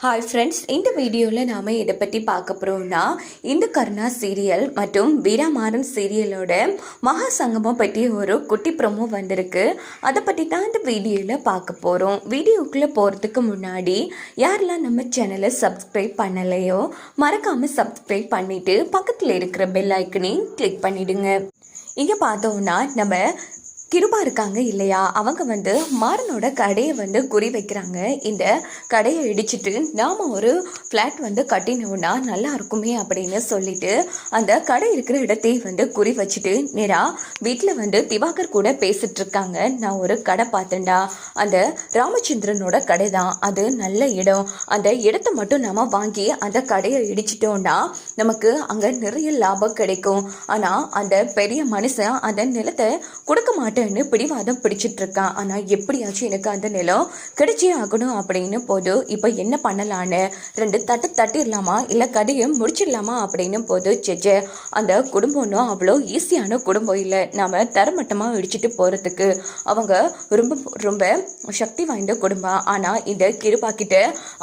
Hi friends இந்த வீடியோவில் நாம் இதை பற்றி பார்க்க போகிறோம்னா இந்த கருணா சீரியல் மற்றும் வீராமாரன் சீரியலோட மகா சங்கமம் பற்றி ஒரு குட்டி ப்ரொமோ வந்திருக்கு. அதை பற்றி தான் இந்த வீடியோவில் பார்க்க போகிறோம் வீடியோக்குள்ளே போகிறதுக்கு முன்னாடி யாரெல்லாம் நம்ம சேனலை சப்ஸ்கிரைப் பண்ணலையோ மறக்காமல் சப்ஸ்கிரைப் பண்ணிவிட்டு பக்கத்தில் இருக்கிற பெல் ஐக்கனையும் கிளிக் பண்ணிவிடுங்க இங்கே பார்த்தோம்னா நம்ம கிருபா இருக்காங்க இல்லையா? அவங்க வந்து மாறனோட கடையை வந்து குறி வைக்கிறாங்க. இந்த கடையை இடிச்சிட்டு நாம் ஒரு ஃப்ளாட் வந்து கட்டினோம்னா நல்லா இருக்குமே அப்படின்னு சொல்லிட்டு அந்த கடை இருக்கிற இடத்தையும் வந்து குறி வச்சுட்டு நேராக வீட்டில் வந்து திவாகர் கூட பேசிட்டு இருக்காங்க. நான் ஒரு கடை பார்த்தேன்டா. அந்த ராமச்சந்திரனோட கடை தான் அது நல்ல இடம். அந்த இடத்த மட்டும் நம்ம வாங்கி அந்த கடையை இடிச்சிட்டோம்னா நமக்கு அங்கே நிறைய லாபம் கிடைக்கும். ஆனால் அந்த பெரிய மனுஷன் அந்த நிலத்தை கொடுக்க மாட்டேன் மாட்டேன்னு பிடிவாதம் பிடிச்சிட்டு இருக்கான் ஆனால் எப்படியாச்சும் எனக்கு அந்த நிலம் கிடைச்சே ஆகணும் அப்படின்னு போது இப்போ என்ன பண்ணலான்னு? ரெண்டு தட்டு தட்டிடலாமா? இல்லை கடையை முடிச்சிடலாமா அப்படின்னு போது சேச்சே அந்த குடும்பம்னும் அவ்வளோ ஈஸியான குடும்பம் இல்லை. நாம் தரமட்டமாக இடிச்சிட்டு போகிறதுக்கு அவங்க ரொம்ப ரொம்ப சக்தி வாய்ந்த குடும்பம். ஆனால் இந்த கிருபாக்கிட்ட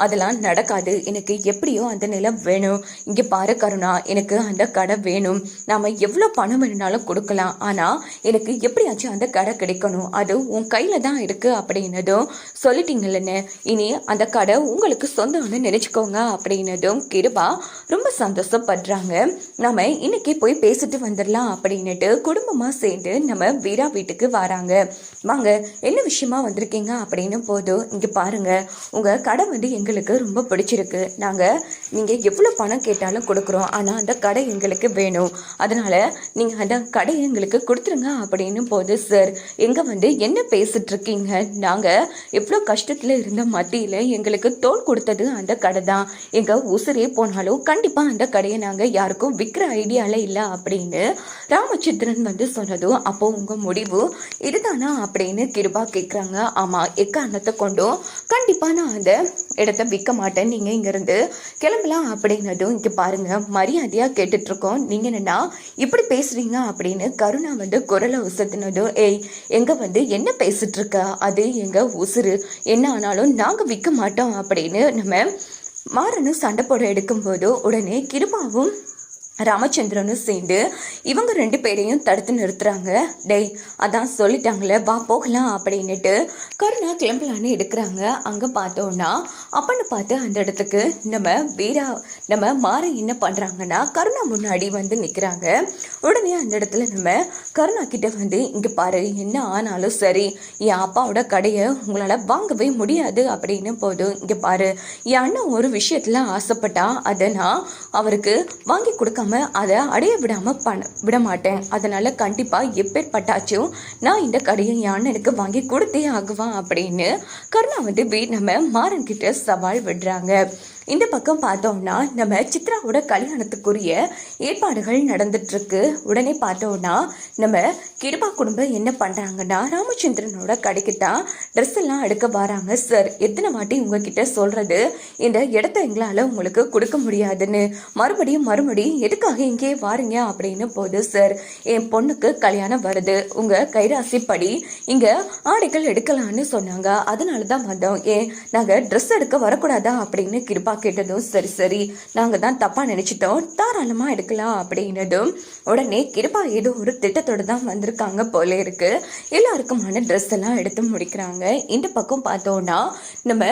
அதெல்லாம் நடக்காது. எனக்கு எப்படியோ அந்த நிலம் வேணும். இங்கே பாரு கருணா எனக்கு அந்த கடை வேணும். நாம் எவ்வளோ பணம் வேணுனாலும் கொடுக்கலாம். ஆனால் எனக்கு எப்படியாச்சும் அந்த கடை கிடைக்கணும். அது உன் கையில் தான் இருக்குது அப்படின்னதும் சொல்லிட்டீங்கல்லன்னு இனி அந்த கடை உங்களுக்கு சொந்தம்னு நினச்சிக்கோங்க அப்படின்னதும் கிருபா ரொம்ப சந்தோஷப்படுறாங்க. நம்ம இன்னைக்கு போய் பேசிட்டு வந்துடலாம் அப்படின்னுட்டு குடும்பமாக சேர்ந்து நம்ம வீரா வீட்டுக்கு வராங்க. வாங்க என்ன விஷயமா வந்திருக்கீங்க அப்படின்னு போதும் இங்கே பாருங்க. உங்கள் கடை வந்து எங்களுக்கு ரொம்ப பிடிச்சிருக்கு. நாங்கள் நீங்கள் எவ்வளோ பணம் கேட்டாலும் கொடுக்குறோம். ஆனால் அந்த கடை எங்களுக்கு வேணும். அதனால் நீங்கள் அந்த கடை எங்களுக்கு கொடுத்துருங்க அப்படின்னு போது சார். எங்கே வந்து என்ன பேசிட்டு இருக்கீங்க நாங்கள் எவ்வளோ கஷ்டத்தில் இருந்த மத்தியில் எங்களுக்கு தோல் கொடுத்தது அந்த கடை தான் எங்கள் உசுரே போனாலும் கண்டிப்பாக அந்த கடையை நாங்கள் யாருக்கும் விற்கிற ஐடியாவில் இல்லை அப்படின்னு ராமச்சந்திரன் வந்து சொன்னதும் அப்போ உங்கள் முடிவு இதுதானா அப்படின்னு கிருபா கேட்குறாங்க ஆமாம் எக்காரணத்தை கொண்டும் கண்டிப்பாக நான் அந்த இடத்த விற்க மாட்டேன். நீங்கள் இங்கேருந்து கிளம்பலாம் அப்படின்னதும் இங்கே பாருங்கள் மரியாதையாக கேட்டுட்ருக்கோம். நீங்கள் என்னென்னா இப்படி பேசுகிறீங்க அப்படின்னு கருணா வந்து குரலை உசத்தினதும் ஏய் எங்கே வந்து என்ன பேசிகிட்ருக்க அது எங்கள் உசுறு? என்ன ஆனாலும் நாங்கள் விற்க மாட்டோம். அப்படின்னு நம்ம மாறனும் சண்டை போட எடுக்கும்போது உடனே கிருபாவும் ராமச்சந்திரனும் சேர்ந்து இவங்க ரெண்டு பேரையும் தடுத்து நிறுத்துறாங்க. டேய் அதான் சொல்லிட்டாங்களே வா போகலாம் அப்படின்னுட்டு கருணா கிளம்பலான்னு எடுக்கிறாங்க. அங்கே பார்த்தோன்னா அப்பன்னு பார்த்து அந்த இடத்துக்கு நம்ம வீரா நம்ம மாற என்ன பண்ணுறாங்கன்னா கருணா முன்னாடி வந்து நிற்கிறாங்க உடனே அந்த இடத்துல நம்ம கருணா கிட்ட வந்து இங்கே பாரு என்ன ஆனாலும் சரி என் அப்பாவோட கடையை உங்களால் வாங்கவே முடியாது அப்படின்னு போதும் இங்கே பாரு என் அண்ணன் ஒரு விஷயத்தில் ஆசைப்பட்டா அதை நான் அவருக்கு வாங்கி கொடுக்காம அதை அடைய விடாமல் பண்ண விட மாட்டேன் அதனால் கண்டிப்பாக எப்பேற்பட்டாச்சும் நான் இந்த கடையை என் எனக்கு வாங்கி கொடுத்தே ஆகுவான் அப்படின்னு கருணா வந்து நம்ம மாறன்கிட்ட சவால் விடுறாங்க. இந்த பக்கம் பார்த்தோம்னா நம்ம சித்ராவோட கல்யாணத்துக்குரிய ஏற்பாடுகள் நடந்துட்டுருக்கு உடனே பார்த்தோம்னா நம்ம கிருபா குடும்பம் என்ன பண்ணுறாங்கன்னா ராமச்சந்திரனோட கடைக்கு தான் ட்ரெஸ் எல்லாம் எடுக்க வராங்க சார் எத்தனை வாட்டி உங்ககிட்ட சொல்கிறது இந்த இடத்த எங்களால் உங்களுக்கு கொடுக்க முடியாதுன்னு. மறுபடியும் மறுபடியும் எதுக்காக இங்கே வாருங்க அப்படின்னு போகுது சார் என் பொண்ணுக்கு கல்யாணம் வருது. உங்கள் கைராசிப்படி இங்கே ஆடைகள் எடுக்கலான்னு சொன்னாங்க. அதனால தான் வந்தோம். ஏன் நாங்கள் ட்ரெஸ் எடுக்க வரக்கூடாதா அப்படின்னு கிருபா கேட்டதும் சரி சரி நாங்கள் தான் தப்பாக நினச்சிட்டோம் தாராளமாக எடுக்கலாம் அப்படின்னதும் உடனே கிருபா ஏதோ ஒரு திட்டத்தோடு தான் வந்திருக்காங்க போல இருக்கு. எல்லாருக்குமான ட்ரெஸ் எல்லாம் எடுத்து முடிக்கிறாங்க. இந்த பக்கம் பார்த்தோன்னா நம்ம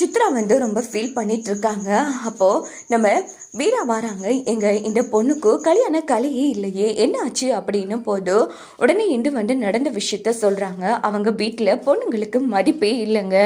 சித்ரா வந்து ரொம்ப ஃபீல் பண்ணிட்டு இருக்காங்க. அப்போது நம்ம வீரா வராங்க. எங்கள் இந்த பொண்ணுக்கு கல்யாண கலையே இல்லையே. என்ன ஆச்சு அப்படின்னு போது உடனே இன்று வந்து நடந்த விஷயத்த சொல்கிறாங்க அவங்க வீட்டில் பொண்ணுங்களுக்கு மதிப்பே இல்லைங்க.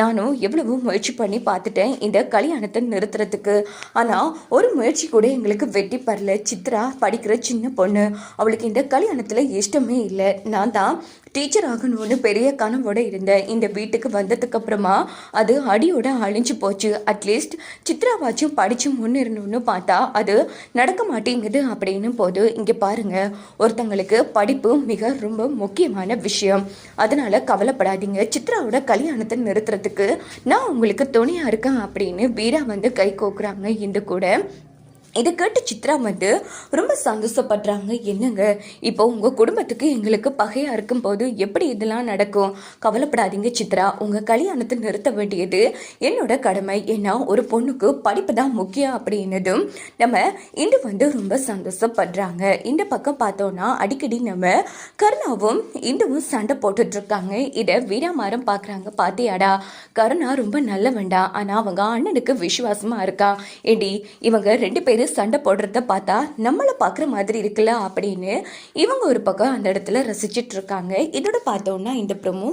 நானும் எவ்வளவோ முயற்சி பண்ணி பார்த்துட்டேன். இந்த கல்யாணத்தை நிறுத்துறதுக்கு. ஆனால் ஒரு முயற்சி கூட எங்களுக்கு வெட்டி பரல. சித்ரா படிக்கிற சின்ன பொண்ணு. அவளுக்கு இந்த கல்யாணத்தில் இஷ்டமே இல்லை. நான் தான் டீச்சர் ஆகணும்னு பெரிய கனவோட இருந்தேன். இந்த வீட்டுக்கு வந்ததுக்கு அப்புறமா அது அடியோட அழிஞ்சு போச்சு. அட்லீஸ்ட் சித்ராவாச்சும் படித்து முன்னேறணும்னு பார்த்தா அது நடக்க மாட்டேங்குது அப்படின்னு போது இங்கே பாருங்க ஒருத்தங்களுக்கு படிப்பு மிக ரொம்ப முக்கியமான விஷயம். அதனால கவலைப்படாதீங்க. சித்ராவோட கல்யாணத்தை நிறுத்துறதுக்கு நான் உங்களுக்கு துணையாக இருக்கேன் அப்படின்னு வீரா வந்து கை கோக்குறாங்க. இந்த கூட இதை கேட்டு சித்ரா வந்து ரொம்ப சந்தோஷப்படுறாங்க. என்னங்க? இப்போ உங்கள் குடும்பத்துக்கு எங்களுக்கு பகையாக இருக்கும்போது எப்படி இதெல்லாம் நடக்கும்? கவலைப்படாதீங்க சித்ரா. உங்கள் கல்யாணத்தை நிறுத்த வேண்டியது என்னோட கடமை. ஏன்னா ஒரு பொண்ணுக்கு படிப்பு தான் முக்கியம் அப்படின்னதும் நம்ம இன்று வந்து ரொம்ப சந்தோஷப்படுறாங்க. இந்த பக்கம் பார்த்தோன்னா அடிக்கடி நம்ம கருணாவும் இந்துவும் சண்டை போட்டுட்ருக்காங்க. இதை வீராமாரம் பார்க்குறாங்க. பார்த்தியாடா கருணா ரொம்ப நல்லவன்டா. ஆனால் அவங்க அண்ணனுக்கு விசுவாசமாக இருக்கா? ஏடி இவங்க ரெண்டு பேரும் சண்டை போடுறத பார்த்தா நம்மளை பார்க்குற மாதிரி இருக்குல்ல அப்படின்னு இவங்க ஒரு பக்கம் அந்த இடத்துல ரசிச்சிட்டு இருக்காங்க. இதோட பார்த்தோன்னா இந்த ப்ரமோ